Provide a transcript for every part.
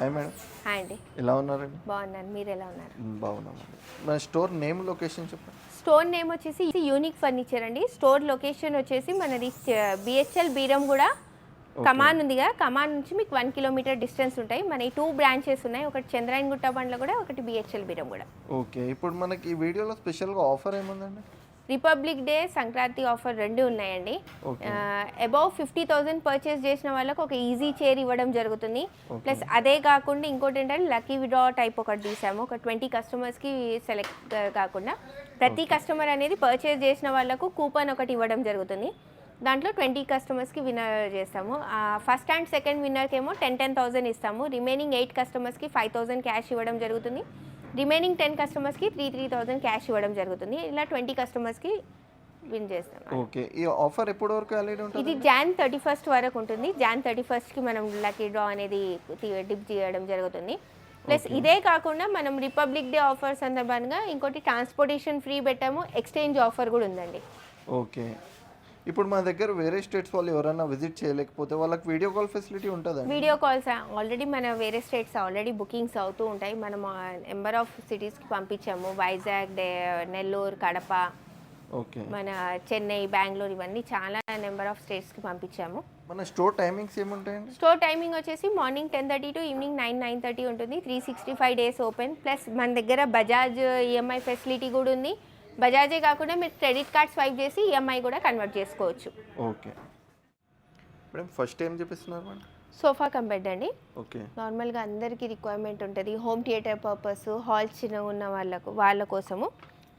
Hi madam. Hi అండి. ఎలా ఉన్నారండి? బాగున్నాను. మీరు ఎలా ఉన్నారు? బాగున్నామండి. మన స్టోర్ నేమ్ లొకేషన్ చెప్పండి. స్టోర్ నేమ్ వచ్చేసి యూనిక్ ఫర్నిచర్ అండి. స్టోర్ లొకేషన్ వచ్చేసి మనది బిహెచ్ఎల్ బీరం కూడా కమాన్ ఉందిగా కమాన్ నుంచి మీకు వన్ కిలోమీటర్ డిస్టెన్స్ ఉంటాయి. మన టూ బ్రాంచెస్ ఉన్నాయి. ఒకటి చంద్రాయన్ గుట్ట బండ్లో కూడా ఒకటి బిహెచ్ఎల్ బీరం కూడా. ఓకే. ఇప్పుడు మనకి ఈ వీడియోలో స్పెషల్గా ఆఫర్ ఏముందండి? రిపబ్లిక్ డే సంక్రాంతి ఆఫర్ రెండు ఉన్నాయండి. అబౌవ్ ఫిఫ్టీ థౌసండ్ పర్చేస్ చేసిన వాళ్ళకి ఒక ఈజీ చైర్ ఇవ్వడం జరుగుతుంది. ప్లస్ అదే కాకుండా ఇంకోటి ఏంటంటే లక్కీ విడ్రా టైప్ ఒకటి తీసాము. ఒక ట్వంటీ కస్టమర్స్కి సెలెక్ట్ కాకుండా ప్రతి కస్టమర్ అనేది పర్చేస్ చేసిన వాళ్ళకు కూపన్ ఒకటి ఇవ్వడం జరుగుతుంది. దాంట్లో ట్వంటీ కస్టమర్స్కి విన్నర్ చేస్తాము. ఫస్ట్ అండ్ సెకండ్ విన్నర్కి ఏమో టెన్ టెన్ థౌసండ్ ఇస్తాము. రిమైనింగ్ ఎయిట్ కస్టమర్స్కి ఫైవ్ థౌసండ్ క్యాష్ ఇవ్వడం జరుగుతుంది. రిమైనింగ్ టెన్ కస్టమర్స్కి త్రీ త్రీ థౌసండ్ క్యాష్ ఇవ్వడం జరుగుతుంది. ఇలా ట్వంటీ కస్టమర్స్కి విన్ చేస్తాం ఓకే. ఈ ఆఫర్ ఎప్పటి వరకు వ్యాలిడ్ ఉంటుంది? ఇది జాన్ థర్టీ ఫస్ట్ వరకు ఉంటుంది. జాన్ థర్టీ ఫస్ట్కి మనం లక్కీ డ్రా అనేది డిప్ చేయడం జరుగుతుంది. ప్లస్ ఇదే కాకుండా మనం రిపబ్లిక్ డే ఆఫర్ సందర్భంగా ఇంకోటి ట్రాన్స్పోర్టేషన్ ఫ్రీ పెట్టాము. ఎక్స్చేంజ్ ఆఫర్ కూడా ఉందండి. ఓకే. ఇప్పుడు మన దగ్గర వేరే స్టేట్స్ వాళ్ళు ఎవరైనా విజిట్ చేయలేకపోతే వాళ్ళకి వీడియో కాల్ ఫెసిలిటీ ఉంటుందండి వీడియో కాల్స్ ఆల్రెడీ మన వేరే స్టేట్స్ ఆల్రెడీ బుకింగ్స్ అవుతూ ఉంటాయి. మనం నెంబర్ ఆఫ్ సిటీస్కి పంపించాము. వైజాగ్ నెల్లూరు కడప ఓకే. మన చెన్నై బెంగళూరు ఇవన్నీ చాలా నెంబర్ ఆఫ్ స్టేట్స్కి పంపించాము. మన స్టోర్ టైమింగ్స్ ఏముంటాయండి? స్టోర్ టైమింగ్ వచ్చేసి morning ten thirty to evening nine nine thirty ఉంటుంది. Three sixty five days open. Plus మన దగ్గర బజాజ్ ఈఎంఐ ఫెసిలిటీ కూడా ఉంది. బజాజే కాకుండా మీరు క్రెడిట్ కార్డ్ స్వైప్ చేసి ఈఎంఐ కూడా కన్వర్ట్ చేసుకోవచ్చు. ఓకే. మేడం ఫస్ట్ ఏం చూపిస్తున్నారు సోఫా కమ్ బెడ్ అండి. ఓకే. నార్మల్గా అందరికీ రిక్వైర్మెంట్ ఉంటుంది. హోమ్ థియేటర్ పర్పస్ హాల్ చిన్న ఉన్న వాళ్ళకు వాళ్ళ కోసము.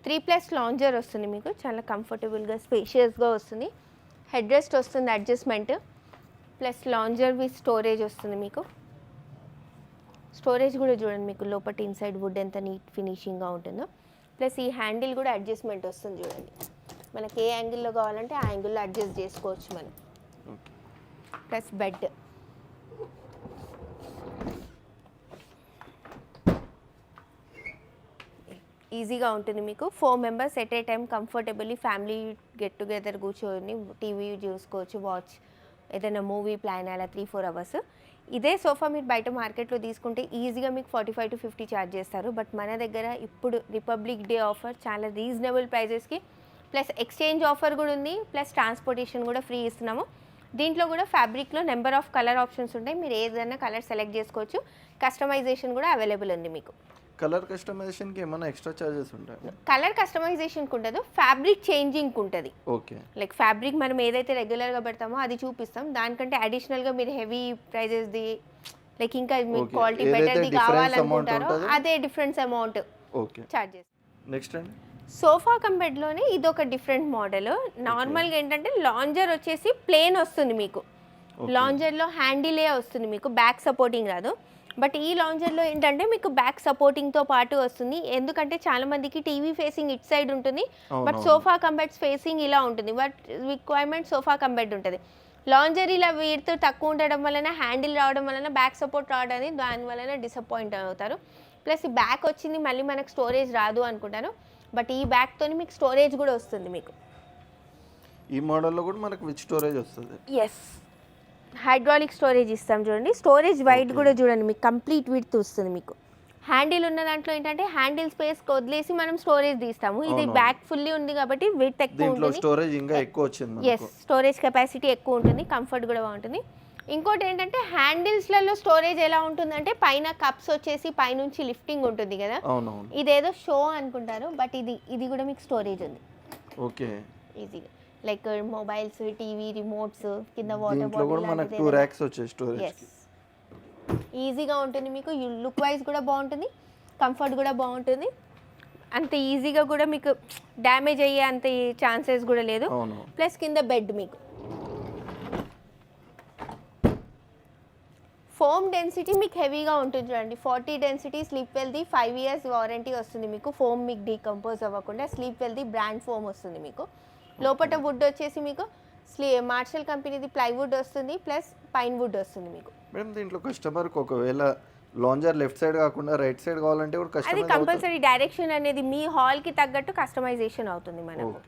త్రీ ప్లస్ లాంజర్ వస్తుంది మీకు. చాలా కంఫర్టబుల్గా స్పేషియస్గా వస్తుంది. హెడ్ రెస్ట్ వస్తుంది adjustment. Plus lounger with storage వస్తుంది మీకు. స్టోరేజ్ కూడా చూడండి మీకు లోపల ఇన్సైడ్ వుడ్ ఎంత నీట్ ఫినిషింగ్గా ఉంటుందో. ప్లస్ ఈ హ్యాండిల్ కూడా అడ్జస్ట్మెంట్ వస్తుంది చూడండి. మనకి ఏ యాంగిల్లో కావాలంటే ఆ యాంగిల్లో అడ్జస్ట్ చేసుకోవచ్చు మనం. Plus bed. ఈజీగా ఉంటుంది మీకు. Four members at a time comfortably family get together కూర్చొని టీవీ చూసుకోవచ్చు వాచ్ ఏదైనా మూవీ ప్లాన్ అలా త్రీ ఫోర్ అవర్స్. ఇదే సోఫా మీరు బయట మార్కెట్లో తీసుకుంటే ఈజీగా మీకు forty five to fifty charge చేస్తారు. బట్ మన దగ్గర ఇప్పుడు రిపబ్లిక్ డే ఆఫర్ చాలా రీజనబుల్ ప్రైజెస్కి ప్లస్ ఎక్స్చేంజ్ ఆఫర్ కూడా ఉంది ప్లస్ ట్రాన్స్పోర్టేషన్ కూడా ఫ్రీ ఇస్తున్నాము. దీంట్లో కూడా ఫ్యాబ్రిక్లో నెంబర్ ఆఫ్ కలర్ ఆప్షన్స్ ఉంటాయి. మీరు ఏదైనా కలర్ సెలెక్ట్ చేసుకోవచ్చు. కస్టమైజేషన్ కూడా అవైలబుల్ ఉంది మీకు. కలర్ కస్టమైజేషన్కి ఏమైనా ఎక్స్ట్రా చార్జెస్ ఉంటాయి? కలర్ కస్టమైజేషన్కి ఉండదు ఫ్యాబ్రిక్ చేంజింగ్ ఉంటుంది. ఓకే. లైక్ ఫ్యాబ్రిక్ మనం ఏదైతే రెగ్యులర్గా పెడతామో అది చూపిస్తాం. దానికంటే అడిషనల్గా మీరు హెవీ ప్రైజెస్ది లైక్ ఇంకా మీకు. క్వాలిటీ బెటర్ది difference కావాలనుకుంటారో? అదే డిఫరెన్స్ అమౌంట్ ఓకే. ఛార్జ్ చేస్తాం నెక్స్ట్ అండి. సోఫా కమ్ బెడ్లోనే ఇది ఒక డిఫరెంట్ మోడల్. నార్మల్గా ఏంటంటే లాంజర్ వచ్చేసి ప్లేన్ వస్తుంది మీకు. లాంజర్లో హ్యాండిలే వస్తుంది మీకు బ్యాక్ సపోర్టింగ్ రాదు. బట్ ఈ లాంజర్లో ఏంటంటే మీకు బ్యాక్ సపోర్టింగ్తో పాటు వస్తుంది. ఎందుకంటే చాలా మందికి టీవీ ఫేసింగ్ ఇట్ సైడ్ ఉంటుంది. But. Sofa cum beds facing ఇలా ఉంటుంది. But requirement sofa cum bed ఉంటుంది. లాంజర్ ఇలా వీటితో తక్కువ ఉండడం వలన హ్యాండిల్ రావడం వలన బ్యాక్ సపోర్ట్ రావడం అనేది దాని వలన డిసప్పాయింట్ అవుతారు. ప్లస్ ఈ బ్యాక్ వచ్చింది మళ్ళీ మనకు స్టోరేజ్ రాదు అనుకుంటాను. బట్ ఈ బ్యాగ్తో మీకు స్టోరేజ్ కూడా వస్తుంది మీకు. ఈ మోడల్లో కూడా మనకు విత్ స్టోరేజ్ వస్తుంది? ఎస్ హైడ్రాలిక్ స్టోరేజ్ ఇస్తాం చూడండి. స్టోరేజ్ వైట్ కూడా చూడండి. మీకు కంప్లీట్ విడ్త్ వస్తుంది మీకు. హ్యాండిల్ ఉన్న దాంట్లో ఏంటంటే హ్యాండిల్ స్పేస్ వదిలేసి మనం స్టోరేజ్ తీస్తాము. ఇది. బ్యాక్ ఫుల్లీ ఉంది కాబట్టి విత్ ఎక్కువ ఉంటుంది. స్టోరేజ్ ఇంకా ఎక్కువ వచ్చింది ఎస్ స్టోరేజ్ కెపాసిటీ ఎక్కువ ఉంటుంది. కంఫర్ట్ కూడా బాగుంటుంది. ఇంకోటి ఏంటంటే హ్యాండిల్స్లలో స్టోరేజ్ ఎలా ఉంటుందంటే పైన కప్స్ వచ్చేసి పైనుంచి లిఫ్టింగ్ ఉంటుంది కదా. ఇదేదో షో అనుకుంటారు బట్ ఇది ఇది కూడా మీకు స్టోరేజ్ ఉంది. ఓకే. ఈజీగా లైక్ మొబైల్స్ టీవీ రిమోట్స్ కింద వాటర్ ఎస్ ఈజీగా ఉంటుంది మీకు. లుక్ వైజ్ కూడా బాగుంటుంది. కంఫర్ట్ కూడా బాగుంటుంది. అంత ఈజీగా కూడా మీకు డ్యామేజ్ అయ్యే అంత ఛాన్సెస్ కూడా లేదు. ప్లస్ కింద బెడ్ మీకు. ఫోమ్ డెన్సిటీ మీకు హెవీగా ఉంటుంది చూడండి. ఫార్టీ డెన్సిటీ స్లీప్ వెల్ది ఫైవ్ ఇయర్స్ వారంటీ వస్తుంది మీకు. ఫోమ్ మీకు డీకంపోజ్ అవ్వకుండా స్లీప్ వెల్ది బ్రాండ్ ఫోమ్ వస్తుంది మీకు. లోపల వుడ్ వచ్చేసి మీకు స్లీ మార్షల్ కంపెనీది ప్లైవుడ్ వస్తుంది ప్లస్ పైన్ వుడ్ వస్తుంది మీకు. మేడం దీంట్లో కస్టమర్కి ఒకవేళ లాంజర్ లెఫ్ట్ సైడ్ కాకుండా రైట్ సైడ్ కావాలంటే కూడా అది కంపల్సరీ డైరెక్షన్ అనేది మీ హాల్కి తగ్గట్టు కస్టమైజేషన్ అవుతుంది మనకు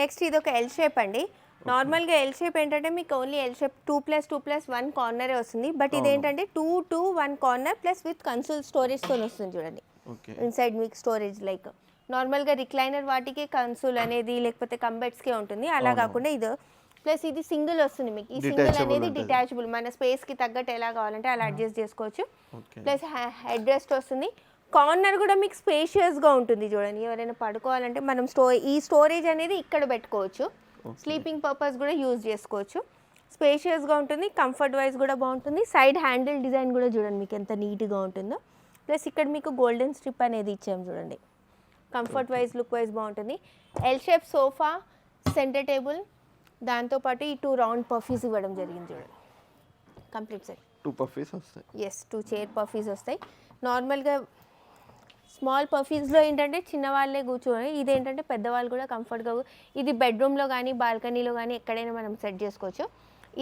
నెక్స్ట్ ఇది ఒక ఎల్ షేప్ అండి. నార్మల్గా ఎల్ షేప్ ఏంటంటే మీకు only L shape two plus two plus one కార్నరే వస్తుంది. బట్ ఇది ఏంటంటే two two one corner plus with console స్టోరేజ్తో వస్తుంది చూడండి. ఓకే. ఇన్సైడ్ మీకు స్టోరేజ్ లైక్ నార్మల్గా రిక్లైనర్ వాటికి కన్సోల్ అనేది లేకపోతే కంబెట్స్కే ఉంటుంది. అలా కాకుండా ఇది ప్లస్ ఇది సింగిల్ వస్తుంది మీకు. ఈ సింగిల్ అనేది. డిటాచబుల్ మన స్పేస్కి తగ్గట్టు ఎలా కావాలంటే అలా అడ్జస్ట్ చేసుకోవచ్చు. ప్లస్ హెడ్ రెస్ట్ వస్తుంది. కార్నర్ కూడా మీకు స్పేషియస్గా ఉంటుంది చూడండి. ఎవరైనా పడుకోవాలంటే మనం స్టో ఈ స్టోరేజ్ అనేది ఇక్కడ పెట్టుకోవచ్చు. స్లీపింగ్ పర్పస్ కూడా యూజ్ చేసుకోవచ్చు. స్పేషియస్గా ఉంటుంది. కంఫర్ట్ వైజ్ కూడా బాగుంటుంది. సైడ్ హ్యాండిల్ డిజైన్ కూడా చూడండి మీకు ఎంత నీట్గా ఉంటుందో. ప్లస్ ఇక్కడ మీకు గోల్డెన్ స్ట్రిప్ అనేది ఇచ్చాము చూడండి. కంఫర్ట్ వైజ్ లుక్ వైజ్ బాగుంటుంది. L shape sofa centre table దాంతోపాటు ఈ టూ రౌండ్ పఫీస్ ఇవ్వడం జరిగింది చూడండి. కంప్లీట్ సెట్ టూ పఫీస్ వస్తాయి. ఎస్ టూ చైర్ పఫీస్ వస్తాయి. నార్మల్గా స్మాల్ పఫీస్లో ఏంటంటే చిన్నవాళ్ళే కూర్చొని ఇదేంటంటే పెద్దవాళ్ళు కూడా కంఫర్ట్గా ఇది బెడ్రూమ్లో కానీ బాల్కనీలో కానీ ఎక్కడైనా మనం సెట్ చేసుకోవచ్చు.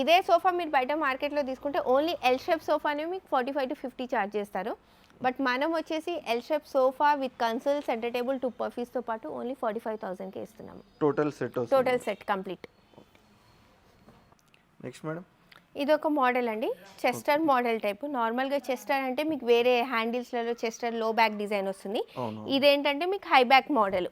ఇదే సోఫా మీరు బయట మార్కెట్లో తీసుకుంటే ఓన్లీ ఎల్ షేప్ సోఫానే మీకు forty five to fifty charge చేస్తారు. బట్ మనం వచ్చేసి L shape sofa with console centre table two పఫీస్తో పాటు ఓన్లీ ఫార్టీ ఫైవ్ థౌసండ్కి ఇస్తున్నాము. Total set total set complete next madam ఇది ఒక మోడల్ అండి. చెస్టర్ మోడల్ టైప్ నార్మల్గా చెస్టర్ అంటే మీకు వేరే హ్యాండిల్స్లలో చెస్టర్లో బ్యాక్ డిజైన్ వస్తుంది. ఇదేంటంటే మీకు హై బ్యాక్ మోడల్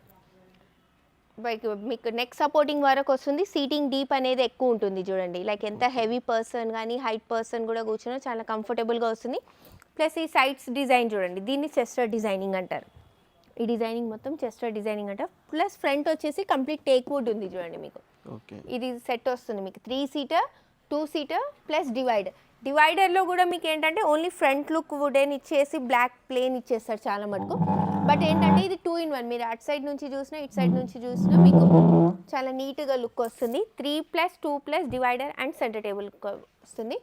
లైక్ మీకు నెక్ సపోర్టింగ్ వరకు వస్తుంది. సీటింగ్ డీప్ అనేది ఎక్కువ ఉంటుంది చూడండి. లైక్ ఎంత హెవీ పర్సన్ కానీ హైట్ పర్సన్ కూడా కూర్చున్నా చాలా కంఫర్టబుల్గా వస్తుంది. ప్లస్ ఈ సైడ్స్ డిజైన్ చూడండి దీన్ని చెస్టర్ డిజైనింగ్ అంటారు. ఈ డిజైనింగ్ మొత్తం చెస్టర్ డిజైనింగ్ అంటారు. ప్లస్ ఫ్రంట్ వచ్చేసి కంప్లీట్ టేక్ వుడ్ ఉంది చూడండి మీకు. ఇది సెట్ వస్తుంది మీకు. Three seater two seater plus divider. డివైడర్లో కూడా మీకు ఏంటంటే ఓన్లీ ఫ్రంట్ లుక్ వుడెన్ ఇచ్చేసి బ్లాక్ ప్లేన్ ఇచ్చేస్తారు చాలా మటుకు. బట్ ఏంటంటే ఇది టూ ఇన్ వన్. మీరు అటు సైడ్ నుంచి చూసినా ఇటు సైడ్ నుంచి చూసినా మీకు చాలా నీట్గా లుక్ వస్తుంది. Three plus two plus divider and centre table వస్తుంది.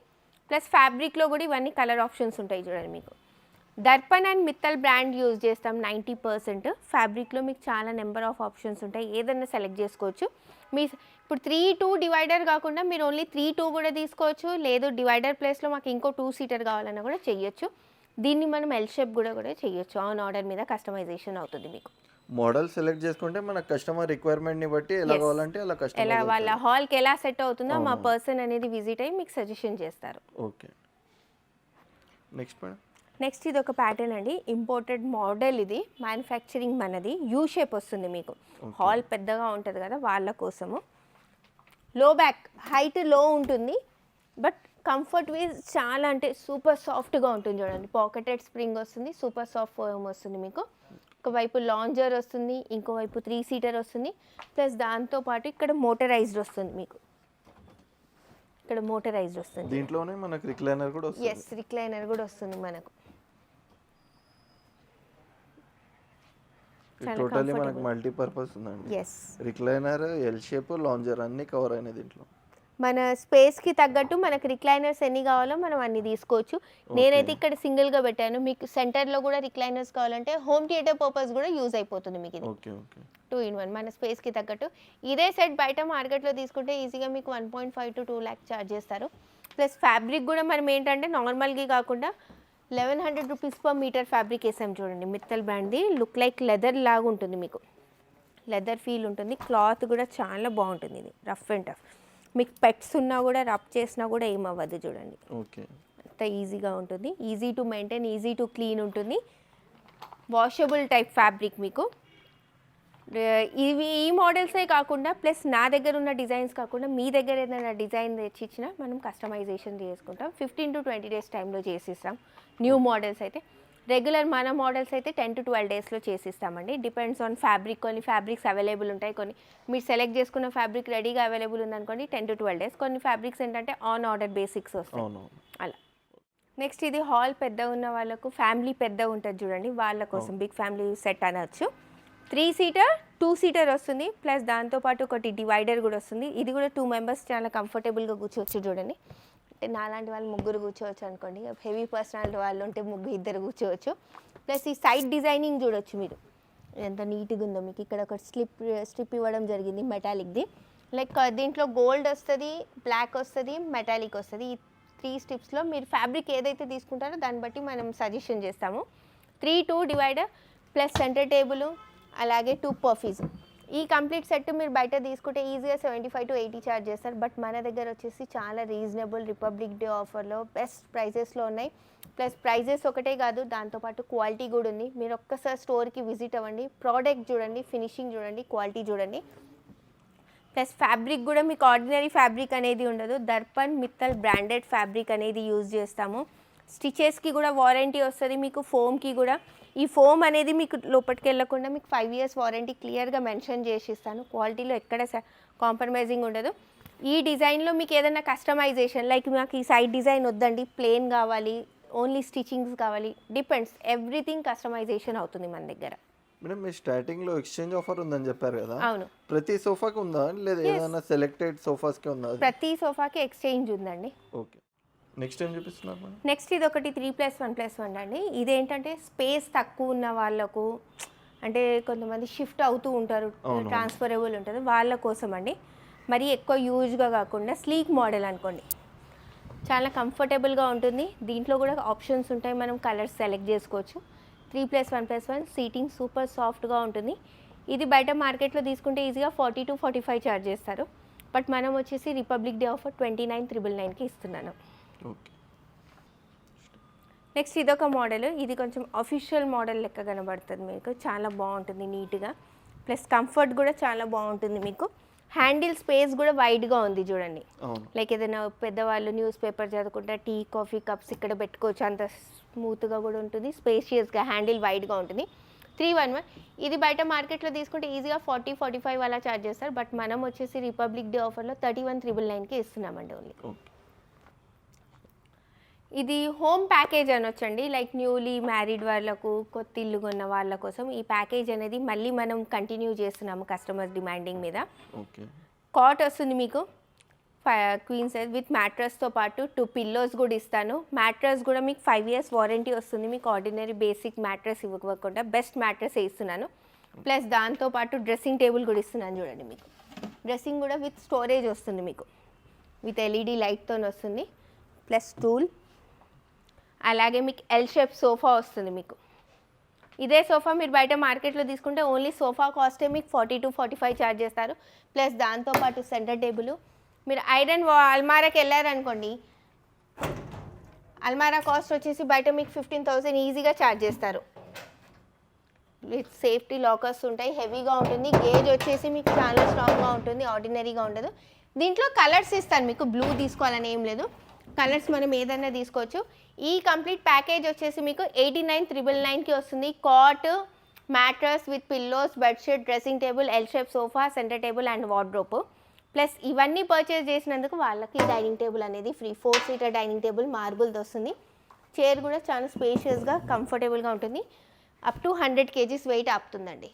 ప్లస్ ఫ్యాబ్రిక్లో కూడా ఇవన్నీ కలర్ ఆప్షన్స్ ఉంటాయి చూడండి మీకు. Darpan and Mittal brand use చేస్తాం నైంటీ పర్సెంట్. ఫ్యాబ్రిక్లో మీకు చాలా నెంబర్ ఆఫ్ ఆప్షన్స్ ఉంటాయి. ఏదైనా సెలెక్ట్ చేసుకోవచ్చు. మీ ఇప్పుడు త్రీ టూ డివైడర్ కాకుండా మీరు ఓన్లీ త్రీ టూ కూడా తీసుకోవచ్చు. లేదు డివైడర్ ప్లేస్లో మాకు ఇంకో టూ సీటర్ కావాలన్నా కూడా చెయ్యొచ్చు దీన్ని మనం ఎల్ షేప్ కూడా కూడా చెయ్యొచ్చు ఆన్ ఆర్డర్ మీద కస్టమైజేషన్ అవుతుంది మీకు. మోడల్ సెలెక్ట్ చేసుకుంటే మన కస్టమర్ రిక్వైర్మెంట్ని బట్టి ఎలా. కావాలంటే అలా ఎలా కస్టమర్ వాళ్ళ హాల్కి ఎలా సెట్ అవుతుందో మా పర్సన్ అనేది విజిట్ అయ్యి మీకు సజెషన్ చేస్తారు. ఓకే. Next madam. నెక్స్ట్ ఇది ఒక ప్యాటర్న్ అండి. ఇంపోర్టెడ్ మోడల్ ఇది. మ్యానుఫ్యాక్చరింగ్ మనది. యూ షేప్ వస్తుంది మీకు. హాల్ పెద్దగా ఉంటుంది కదా వాళ్ళ కోసము. లో బ్యాక్ హైట్లో ఉంటుంది. బట్ కంఫర్ట్ వైజ్ చాలా అంటే సూపర్ సాఫ్ట్గా ఉంటుంది చూడండి. పాకెటెడ్ స్ప్రింగ్ వస్తుంది. సూపర్ సాఫ్ట్ ఫోమ్ వస్తుంది మీకు. ఒకవైపు లాంజర్ వస్తుంది ఇంకోవైపు త్రీ సీటర్ వస్తుంది ప్లస్ దాంతోపాటు ఇక్కడ మోటరైజ్డ్ వస్తుంది మీకు. ఇక్కడ మోటరైజ్డ్ వస్తుంది. దీంట్లోనే మనకు రిక్లైనర్ కూడా వస్తుంది. ఎస్ రిక్లైనర్ కూడా వస్తుంది మనకు. టోటల్లీ మనకు comfortable. మల్టీపర్పస్ ఉందండి. S recliner L shape lounger అన్ని కవర్ అయినాయి దీంట్లో. మన స్పేస్కి తగ్గట్టు మనకు రిక్లైనర్స్ ఎన్ని కావాలో మనం అన్ని తీసుకోవచ్చు. నేనైతే ఇక్కడ సింగిల్గా పెట్టాను. మీకు సెంటర్లో కూడా రిక్లైనర్స్ కావాలంటే హోమ్ థియేటర్ పర్పస్ కూడా యూజ్ అయిపోతుంది మీకు ఇది. టూ ఇన్ వన్ మన స్పేస్కి తగ్గట్టు. ఇదే సెట్ బయట మార్కెట్లో తీసుకుంటే ఈజీగా మీకు one point five to two lakh charge చేస్తారు. ప్లస్ ఫ్యాబ్రిక్ కూడా మనం ఏంటంటే నార్మల్గా కాకుండా eleven hundred rupees per metre fabric వేసాం చూడండి. మిత్తల్ బ్రాండ్ది. లుక్ లైక్ లెదర్ లాగా ఉంటుంది మీకు. లెదర్ ఫీల్ ఉంటుంది. క్లాత్ కూడా చాలా బాగుంటుంది ఇది. రఫ్ అండ్ టఫ్ మీకు పెట్స్ ఉన్నా కూడా రబ్ చేసినా కూడా ఏం అవ్వదు చూడండి. ఓకే. అంత ఈజీగా ఉంటుంది. Easy to maintain easy to clean ఉంటుంది. వాషబుల్ టైప్ ఫ్యాబ్రిక్ మీకు. ఇవి ఈ మోడల్సే కాకుండా ప్లస్ నా దగ్గర ఉన్న డిజైన్స్ కాకుండా మీ దగ్గర ఏదైనా డిజైన్ తెచ్చి ఇచ్చినా మనం కస్టమైజేషన్ చేసుకుంటాం. ఫిఫ్టీన్ టు ట్వంటీ డేస్ టైంలో చేసిస్తాం. న్యూ మోడల్స్ అయితే. రెగ్యులర్ మన మోడల్స్ అయితే టెన్ టు ట్వెల్వ్ డేస్లో చేసిస్తామండి. డిపెండ్స్ ఆన్ ఫ్యాబ్రిక్ కొన్ని ఫ్యాబ్రిక్స్ అవైలబుల్ ఉంటాయి కొన్ని. మీరు సెలెక్ట్ చేసుకున్న ఫ్యాబ్రిక్ రెడీగా అవైలబుల్ ఉందనుకోండి టెన్ టు ట్వెల్వ్ డేస్ కొన్ని ఫ్యాబ్రిక్స్ ఏంటంటే ఆన్ ఆర్డర్ బేసిక్స్ వస్తాయి. అలా. నెక్స్ట్ ఇది హాల్ పెద్ద ఉన్న వాళ్ళకు ఫ్యామిలీ పెద్ద ఉంటుంది చూడండి. వాళ్ళ కోసం బిగ్ ఫ్యామిలీ సెట్ అనొచ్చు. త్రీ సీటర్ టూ సీటర్ వస్తుంది. ప్లస్ దాంతోపాటు ఒకటి డివైడర్ కూడా వస్తుంది. ఇది కూడా టూ మెంబర్స్ చాలా కంఫర్టబుల్గా కూర్చోవచ్చు చూడండి. అంటే నాలాంటి వాళ్ళు ముగ్గురు కూర్చోవచ్చు అనుకోండి. హెవీ పర్సనాలిటీ వాళ్ళు ఉంటే ముగ్గురు ఇద్దరు కూర్చోవచ్చు. ప్లస్ ఈ సైడ్ డిజైనింగ్ చూడొచ్చు మీరు. ఎంత నీట్గా ఉందో మీకు. ఇక్కడ ఒక స్లిప్ స్ట్రిప్ ఇవ్వడం జరిగింది మెటాలిక్ది. లైక్ దీంట్లో గోల్డ్ వస్తుంది బ్లాక్ వస్తుంది మెటాలిక్ వస్తుంది. ఈ త్రీ స్టిప్స్లో మీరు ఫ్యాబ్రిక్ ఏదైతే తీసుకుంటారో దాన్ని బట్టి మనం సజెషన్ చేస్తాము. Three two divider plus centre table అలాగే టూ పర్ఫీస్ ఈ కంప్లీట్ సెట్ మీరు బయట తీసుకుంటే ఈజీగా seventy five to eighty charge చేస్తారు. బట్ మన దగ్గర వచ్చేసి చాలా రీజనబుల్ రిపబ్లిక్ డే ఆఫర్లో బెస్ట్ ప్రైజెస్లో ఉన్నాయి. ప్లస్ ప్రైజెస్ ఒకటే కాదు దాంతోపాటు క్వాలిటీ కూడా ఉంది. మీరు ఒక్కసారి స్టోర్కి విజిట్ అవ్వండి. ప్రోడక్ట్ చూడండి ఫినిషింగ్ చూడండి క్వాలిటీ చూడండి. ప్లస్ ఫ్యాబ్రిక్ కూడా మీకు ఆర్డినరీ ఫ్యాబ్రిక్ అనేది ఉండదు. దర్పణ్ మిత్తల్ బ్రాండెడ్ ఫ్యాబ్రిక్ అనేది యూజ్ చేస్తాము. స్టిచెస్కి కూడా వారంటీ వస్తుంది మీకు ఫోమ్కి కూడా. ఈ ఫోమ్ అనేది మీకు లోపలికి వెళ్ళకుండా మీకు ఫైవ్ ఇయర్స్ వారంటీ క్లియర్గా మెన్షన్ చేసి ఇస్తాను క్వాలిటీలో ఎక్కడ కాంప్రమైజింగ్ ఉండదు. ఈ డిజైన్లో మీకు ఏదైనా కస్టమైజేషన్ లైక్ మాకు ఈ సైడ్ డిజైన్ వద్దండి ప్లేన్ కావాలి ఓన్లీ స్టిచ్చింగ్స్ కావాలి డిపెండ్స్. ఎవ్రీథింగ్ కస్టమైజేషన్ అవుతుంది మన దగ్గర. మేడం మీరు స్టార్టింగ్లో ఎక్స్చేంజ్ ఆఫర్ ఉందని చెప్పారు కదా? అవును. ప్రతి సోఫాకి ఉందా? లేదా ఏదైనా సెలెక్టెడ్ సోఫాస్కి ఉందా? ప్రతి సోఫాకి ఎక్స్చేంజ్ ఉందండి. ఓకే. నెక్స్ట్ ఏం చూపిస్తున్నారు నెక్స్ట్ ఇది ఒకటి three plus one plus one అండి. ఇదేంటంటే స్పేస్ తక్కువ ఉన్న వాళ్ళకు అంటే కొంతమంది షిఫ్ట్ అవుతూ ఉంటారు. ట్రాన్స్ఫరబుల్ ఉంటుంది వాళ్ళ కోసం అండి. మరి ఎక్కువ యూజ్గా కాకుండా స్లీక్ మోడల్ అనుకోండి. చాలా కంఫర్టబుల్గా ఉంటుంది. దీంట్లో కూడా ఆప్షన్స్ ఉంటాయి. మనం కలర్స్ సెలెక్ట్ చేసుకోవచ్చు. Three plus one plus one seating super సాఫ్ట్గా ఉంటుంది. ఇది బయట మార్కెట్లో తీసుకుంటే ఈజీగా forty to forty five charge చేస్తారు. బట్ మనం వచ్చేసి republic day offer twenty nine triple నైన్కి ఇస్తున్నాను. ఓకే. నెక్స్ట్ ఇదొక మోడల్. ఇది కొంచెం అఫీషియల్ మోడల్ లెక్క కనబడుతుంది మీకు. చాలా బాగుంటుంది నీట్గా. ప్లస్ కంఫర్ట్ కూడా చాలా బాగుంటుంది మీకు. హ్యాండిల్ స్పేస్ కూడా వైడ్గా ఉంది చూడండి. లైక్ ఏదైనా పెద్దవాళ్ళు న్యూస్ పేపర్ చదువుకుంటే టీ కాఫీ కప్స్ ఇక్కడ పెట్టుకోవచ్చు. అంత స్మూత్గా కూడా ఉంటుంది. స్పేషియస్గా హ్యాండిల్ వైడ్గా ఉంటుంది. త్రీ వన్ వన్ ఇది బయట మార్కెట్లో తీసుకుంటే ఈజీగా ఫార్టీ ఫార్టీ ఫైవ్ అలా ఛార్జ్ చేస్తారు. బట్ మనం వచ్చేసి రిపబ్లిక్ డే ఆఫర్లో థర్టీ వన్ త్రిబుల్ నైన్కి ఇస్తున్నామండి ఓన్లీ ఇది హోమ్ ప్యాకేజ్ అనొచ్చండి. లైక్ న్యూలీ మ్యారీడ్ వాళ్ళకు కొత్త ఇల్లు కొన్న వాళ్ళ కోసం ఈ ప్యాకేజ్ అనేది మళ్ళీ మనం కంటిన్యూ చేస్తున్నాము కస్టమర్ డిమాండింగ్ మీద. కాట్ వస్తుంది మీకు. క్వీన్ సైజ్ విత్ మ్యాట్రస్తో పాటు టూ పిల్లోస్ కూడా ఇస్తాను. మ్యాట్రస్ కూడా మీకు ఫైవ్ ఇయర్స్ వారంటీ వస్తుంది. మీకు ఆర్డినరీ బేసిక్ మ్యాట్రస్ ఇవ్వకుండా బెస్ట్ మ్యాట్రస్ ఇస్తున్నాను. ప్లస్ దాంతోపాటు డ్రెస్సింగ్ టేబుల్ కూడా ఇస్తున్నాను చూడండి మీకు. డ్రెస్సింగ్ కూడా విత్ స్టోరేజ్ వస్తుంది మీకు. విత్ ఎల్ఈడి లైట్తో వస్తుంది. ప్లస్ టూల్ అలాగే మీకు ఎల్ షేప్ సోఫా వస్తుంది మీకు. ఇదే సోఫా మీరు బయట మార్కెట్లో తీసుకుంటే ఓన్లీ సోఫా కాస్టే మీకు forty to forty five charge చేస్తారు ప్లస్ దాంతోపాటు సెంటర్ టేబుల్ మీరు ఐరన్ వా అల్మారాకి వెళ్ళారనుకోండి అల్మారా కాస్ట్ వచ్చేసి బయట మీకు ఫిఫ్టీన్ థౌసండ్ ఈజీగా ఛార్జ్ చేస్తారు. విత్ సేఫ్టీ లాకర్స్ ఉంటాయి హెవీగా ఉంటుంది గేజ్ వచ్చేసి మీకు చాలా స్ట్రాంగ్గా ఉంటుంది ఆర్డినరీగా ఉండదు. దీంట్లో కలర్స్ ఇస్తాను మీకు బ్లూ తీసుకోవాలని ఏం లేదు. కలర్స్ మనం ఏదైనా తీసుకోవచ్చు. ఈ కంప్లీట్ ప్యాకేజ్ వచ్చేసి మీకు ఎయిటీ నైన్ త్రిబుల్ నైన్కి వస్తుంది. Cot mattress with pillows bedsheet dressing table L shape sofa centre table and wardrobe plus ఇవన్నీ పర్చేస్ చేసినందుకు వాళ్ళకి డైనింగ్ టేబుల్ అనేది free four seater dining table మార్బుల్ది వస్తుంది. చైర్ కూడా చాలా స్పేషియస్గా కంఫర్టబుల్గా ఉంటుంది. Up to hundred kgs weight ఆపుతుందండి.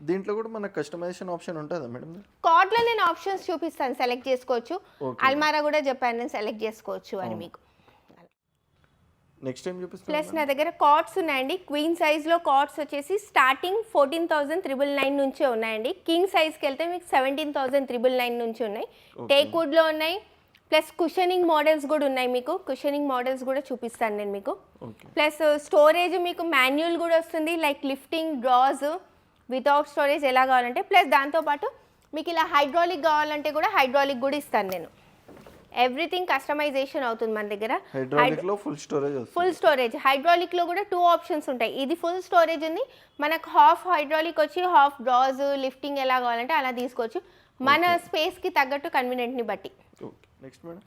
దీంట్లో కూడా మనకు కస్టమైజేషన్ ఆప్షన్ ఉంటుందా మేడం కార్ట్లో నేను ఆప్షన్స్ చూపిస్తాను సెలెక్ట్ చేసుకోవచ్చు. అల్మారా కూడా చెప్పాను నేను సెలెక్ట్ చేసుకోవచ్చు అని మీకు. నెక్స్ట్ ఏం ప్లస్ నా దగ్గర కార్డ్స్ ఉన్నాయండి. క్వీన్ సైజ్లో కార్డ్స్ వచ్చేసి starting fourteen thousand triple nine నుంచే ఉన్నాయండి. కింగ్ సైజ్కి వెళ్తే మీకు సెవెంటీన్ థౌసండ్ త్రిబుల్ నైన్ నుంచి ఉన్నాయి. టేక్వుడ్లో ఉన్నాయి. ప్లస్ కుషనింగ్ మోడల్స్ కూడా ఉన్నాయి మీకు. కుషనింగ్ మోడల్స్ కూడా చూపిస్తాను నేను మీకు. ప్లస్ స్టోరేజ్ మీకు మాన్యువల్ కూడా వస్తుంది. Like lifting drawers without storage ఎలా కావాలంటే ప్లస్ దాంతోపాటు మీకు ఇలా హైడ్రాలిక్ కావాలంటే కూడా హైడ్రాలిక్ కూడా ఇస్తాను నేను. ఎవ్రీథింగ్ కస్టమైజేషన్ అవుతుంది మన దగ్గర. హైడ్రాలిక్లో ఫుల్ స్టోరేజ్ ఫుల్ స్టోరేజ్ హైడ్రాలిక్లో కూడా టూ ఆప్షన్స్ ఉంటాయి. ఇది ఫుల్ స్టోరేజ్ ఉంది. మనకు హాఫ్ హైడ్రాలిక్ వచ్చి హాఫ్ డ్రాస్ లిఫ్టింగ్ ఎలా కావాలంటే అలా తీసుకోవచ్చు. మన స్పేస్కి తగ్గట్టు కన్వీనియంట్ని బట్టి. నెక్స్ట్ మేడం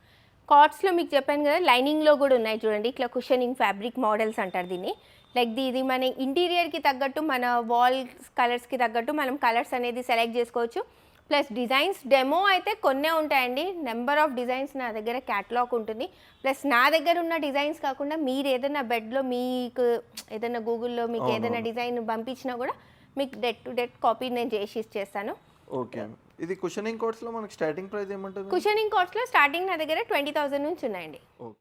కాట్స్లో మీకు చెప్పాను కదా లైనింగ్లో కూడా ఉన్నాయి చూడండి. ఇట్లా కుషనింగ్ ఫ్యాబ్రిక్ మోడల్స్ అంటారు దీన్ని. లైక్ ది ఇది మన ఇంటీరియర్కి తగ్గట్టు మన వాల్ కలర్స్కి తగ్గట్టు మనం కలర్స్ అనేది సెలెక్ట్ చేసుకోవచ్చు. ప్లస్ డిజైన్స్ డెమో అయితే కొన్నే ఉంటాయండి. నెంబర్ ఆఫ్ డిజైన్స్ నా దగ్గర క్యాటలాగ్ ఉంటుంది. ప్లస్ నా దగ్గర ఉన్న డిజైన్స్ కాకుండా మీరు ఏదైనా బెడ్లో మీకు ఏదైనా గూగుల్లో మీకు ఏదైనా డిజైన్ పంపించినా కూడా మీకు డెట్ టు డెట్ కాపీ నేను చేసి ఇచ్చేస్తాను. ఓకే ఇది కుషనింగ్ కోర్స్లో మనకి స్టార్టింగ్ ప్రైస్ ఏముంటుంది? కుషనింగ్ కాస్ట్లో స్టార్టింగ్ నా దగ్గర ట్వంటీ థౌజండ్ నుంచి ఉన్నాయండి. ఓకే.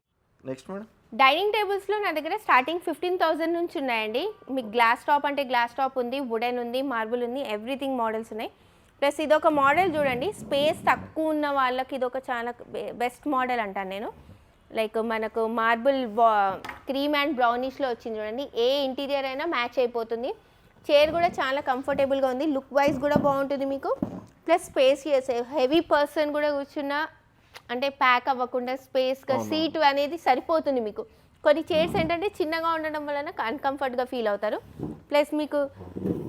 నెక్స్ట్ మేడం డైనింగ్ టేబుల్స్లో నా దగ్గర స్టార్టింగ్ ఫిఫ్టీన్ థౌజండ్ నుంచి ఉన్నాయండి. మీకు గ్లాస్ టాప్ అంటే గ్లాస్ టాప్ ఉంది వుడెన్ ఉంది మార్బుల్ ఉంది ఎవ్రీథింగ్ మోడల్స్ ఉన్నాయి. ప్లస్ ఇదొక మోడల్ చూడండి స్పేస్ తక్కువ ఉన్న వాళ్ళకి ఇదొక చాలా బెస్ట్ మోడల్ అంటాను నేను. లైక్ మనకు మార్బుల్ క్రీమ్ అండ్ బ్రౌనిష్లో వచ్చింది చూడండి ఏ ఇంటీరియర్ అయినా మ్యాచ్ అయిపోతుంది. చైర్ కూడా చాలా కంఫర్టబుల్గా ఉంది లుక్ వైజ్ కూడా బాగుంటుంది మీకు. ప్లస్ స్పేసియస్ హెవీ పర్సన్ కూడా కూర్చున్నా అంటే ప్యాక్ అవ్వకుండా స్పేస్గా. సీట్ అనేది సరిపోతుంది మీకు. కొన్ని చైర్స్ ఏంటంటే చిన్నగా ఉండడం వలన అన్కంఫర్ట్గా ఫీల్ అవుతారు. ప్లస్ మీకు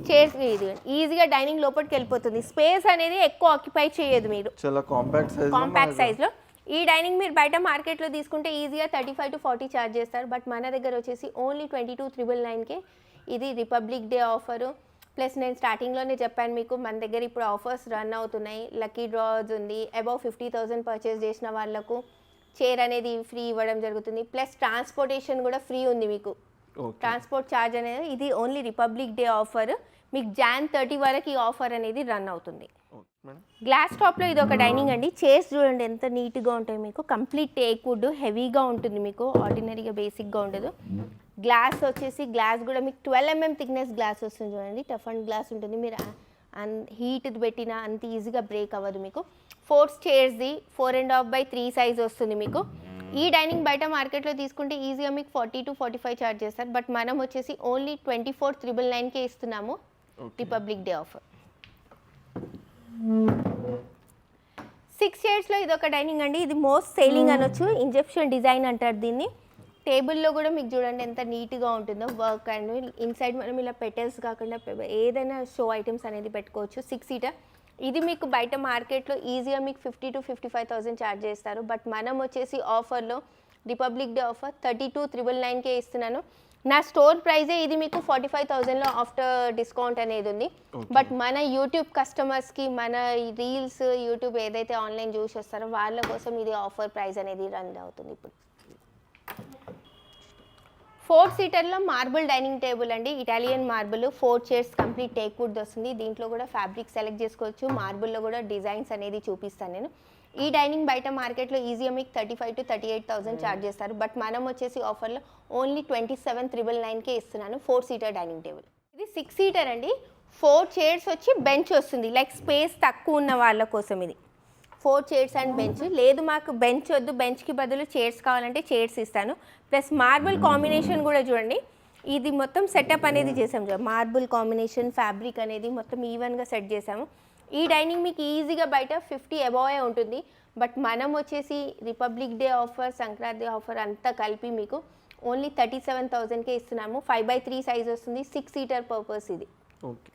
చైర్స్ ఇది ఈజీగా డైనింగ్ లోపలికి వెళ్ళిపోతుంది. స్పేస్ అనేది ఎక్కువ ఆక్యుపై చేయదు మీరు. చాలా కాంపాక్ట్ సైజ్ కాంపాక్ట్ సైజ్లో ఈ డైనింగ్ మీరు బయట మార్కెట్లో తీసుకుంటే ఈజీగా thirty five to forty charge చేస్తారు. బట్ మన దగ్గర వచ్చేసి ఓన్లీ ట్వంటీ టూ త్రిబుల్ నైన్కే ఇది రిపబ్లిక్ డే ఆఫరు ప్లస్ నేను స్టార్టింగ్లోనే చెప్పాను మీకు మన దగ్గర ఇప్పుడు ఆఫర్స్ రన్ అవుతున్నాయి. లక్కీ డ్రాస్ ఉంది. అబౌవ్ ఫిఫ్టీ థౌసండ్ పర్చేస్ చేసిన వాళ్ళకు చైర్ అనేది ఫ్రీ ఇవ్వడం జరుగుతుంది. ప్లస్ ట్రాన్స్పోర్టేషన్ కూడా ఫ్రీ ఉంది మీకు. ట్రాన్స్పోర్ట్ ఛార్జ్ అనేది ఇది ఓన్లీ రిపబ్లిక్ డే ఆఫర్. మీకు జాన్ థర్టీ వరకు ఈ ఆఫర్ అనేది రన్ అవుతుంది. గ్లాస్ టాప్లో ఇది ఒక డైనింగ్ అండి. చైర్స్ చూడండి ఎంత నీట్గా ఉంటాయి మీకు. కంప్లీట్ టేక్ వుడ్ హెవీగా ఉంటుంది మీకు. ఆర్డినరీగా బేసిక్గా ఉండదు. గ్లాస్ వచ్చేసి గ్లాస్ కూడా మీకు ట్వెల్వ్ ఎంఎం థిక్నెస్ గ్లాస్ వస్తుంది చూడండి. టఫ్ అండ్ గ్లాస్ ఉంటుంది. మీరు అన్ హీట్ పెట్టినా అంత ఈజీగా బ్రేక్ అవ్వదు మీకు. Four చైర్స్ది four and half by three size వస్తుంది మీకు. ఈ డైనింగ్ బయట మార్కెట్లో తీసుకుంటే ఈజీగా మీకు forty to forty five charge చేస్తారు. బట్ మనం వచ్చేసి ఓన్లీ ట్వంటీ ఫోర్ త్రిబుల్ నైన్కే ఇస్తున్నాము. రిపబ్లిక్ డే ఆఫర్ సిక్స్ షేడ్స్లో ఇది ఒక డైనింగ్ అండి. ఇది మోస్ట్ సేలింగ్ అనొచ్చు. ఇంజెప్షన్ డిజైన్ అంటారు దీన్ని. టేబుల్లో కూడా మీకు చూడండి ఎంత నీట్గా ఉంటుందో వర్క్ అండ్ ఇన్సైడ్ మనం ఇలా పెటల్స్ కాకుండా ఏదైనా షో ఐటమ్స్ అనేది పెట్టుకోవచ్చు. సిక్స్ సీటర్ ఇది మీకు బయట మార్కెట్లో ఈజీగా మీకు fifty to fifty five thousand charge చేస్తారు. బట్ మనం వచ్చేసి ఆఫర్లో republic day offer thirty two triple నైన్కే ఇస్తున్నాను. నా స్టోర్ ప్రైజే ఇది మీకు ఫార్టీ ఫైవ్ థౌసండ్లో ఆఫ్టర్ డిస్కౌంట్ అనేది ఉంది. బట్ మన యూట్యూబ్ కస్టమర్స్కి మన రీల్స్ యూట్యూబ్ ఏదైతే ఆన్లైన్ చూసి వస్తారో వాళ్ళ కోసం ఇది ఆఫర్ ప్రైస్ అనేది రన్ అవుతుంది ఇప్పుడు. ఫోర్ సీటర్లో మార్బుల్ డైనింగ్ టేబుల్ అండి. Italian marble four chairs complete teak wood వస్తుంది దీంట్లో కూడా ఫ్యాబ్రిక్ సెలెక్ట్ చేసుకోవచ్చు. మార్బుల్లో కూడా డిజైన్స్ అనేది చూపిస్తాను నేను. ఈ డైనింగ్ బయట మార్కెట్లో ఈజీగా మీకు thirty five to thirty eight thousand charge చేస్తారు. బట్ మనం వచ్చేసి ఆఫర్లో ఓన్లీ ట్వంటీ సెవెన్ త్రిబుల్ నైన్కే ఇస్తున్నాను ఫోర్ సీటర్ డైనింగ్ టేబుల్. ఇది సిక్స్ సీటర్ అండి. ఫోర్ చైర్స్ వచ్చి బెంచ్ వస్తుంది. లైక్ స్పేస్ తక్కువ ఉన్న వాళ్ళ కోసం ఇది. Four chairs and bench. లేదు మాకు బెంచ్ వద్దు బెంచ్కి బదులు చైర్స్ కావాలంటే చైర్స్ ఇస్తాను. ప్లస్ మార్బుల్ కాంబినేషన్ కూడా చూడండి. ఇది మొత్తం సెటప్ అనేది చేసాం చూడండి మార్బుల్ కాంబినేషన్ ఫ్యాబ్రిక్ అనేది మొత్తం ఈవెన్గా సెట్ చేసాము. ఈ డైనింగ్ మీకు ఈజీగా బయట ఫిఫ్టీ అబోవే ఉంటుంది. బట్ మనం వచ్చేసి republic day offer Sankranti offer అంతా కలిపి మీకు ఓన్లీ థర్టీ సెవెన్ థౌజండ్కే ఇస్తున్నాము. ఫైవ్ బై త్రీ సైజ్ వస్తుంది. సిక్స్ సీటర్ పర్పస్ ఇది. ఓకే.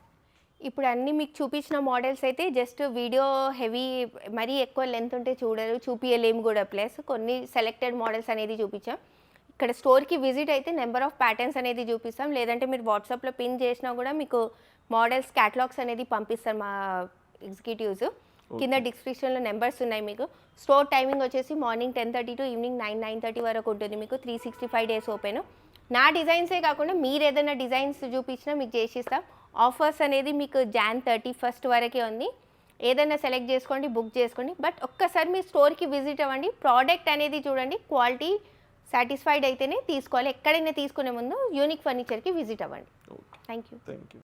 ఇప్పుడు అన్ని మీకు చూపించిన మోడల్స్ అయితే జస్ట్ వీడియో హెవీ మరీ ఎక్కువ లెంత్ ఉంటే చూడరు చూపించలేము కూడా ప్లస్ కొన్ని సెలెక్టెడ్ మోడల్స్ అనేది చూపించాం. ఇక్కడ స్టోర్కి విజిట్ అయితే నెంబర్ ఆఫ్ ప్యాటర్న్స్ అనేది చూపిస్తాం. లేదంటే మీరు వాట్సాప్లో పిన్ చేసినా కూడా మీకు మోడల్స్ క్యాటలాగ్స్ అనేది పంపిస్తారు మా ఎగ్జిక్యూటివ్స్ కింద డిస్క్రిప్షన్లో నెంబర్స్ ఉన్నాయి మీకు. స్టోర్ టైమింగ్ వచ్చేసి morning ten thirty to evening nine nine thirty వరకు ఉంటుంది మీకు. Three sixty five days open నా డిజైన్సే కాకుండా మీరు ఏదైనా డిజైన్స్ చూపించినా మీకు చేసిస్తాం. ఆఫర్స్ అనేది మీకు జాన్ థర్టీ ఫస్ట్ వరకే ఉంది. ఏదైనా సెలెక్ట్ చేసుకోండి బుక్ చేసుకోండి. బట్ ఒక్కసారి మీ స్టోర్కి విజిట్ అవ్వండి. ప్రోడక్ట్ అనేది చూడండి క్వాలిటీ సాటిస్ఫైడ్ అయితేనే తీసుకోవాలి. ఎక్కడైనా తీసుకునే ముందు యూనిక్ ఫర్నిచర్కి విజిట్ అవ్వండి. Thank you thank you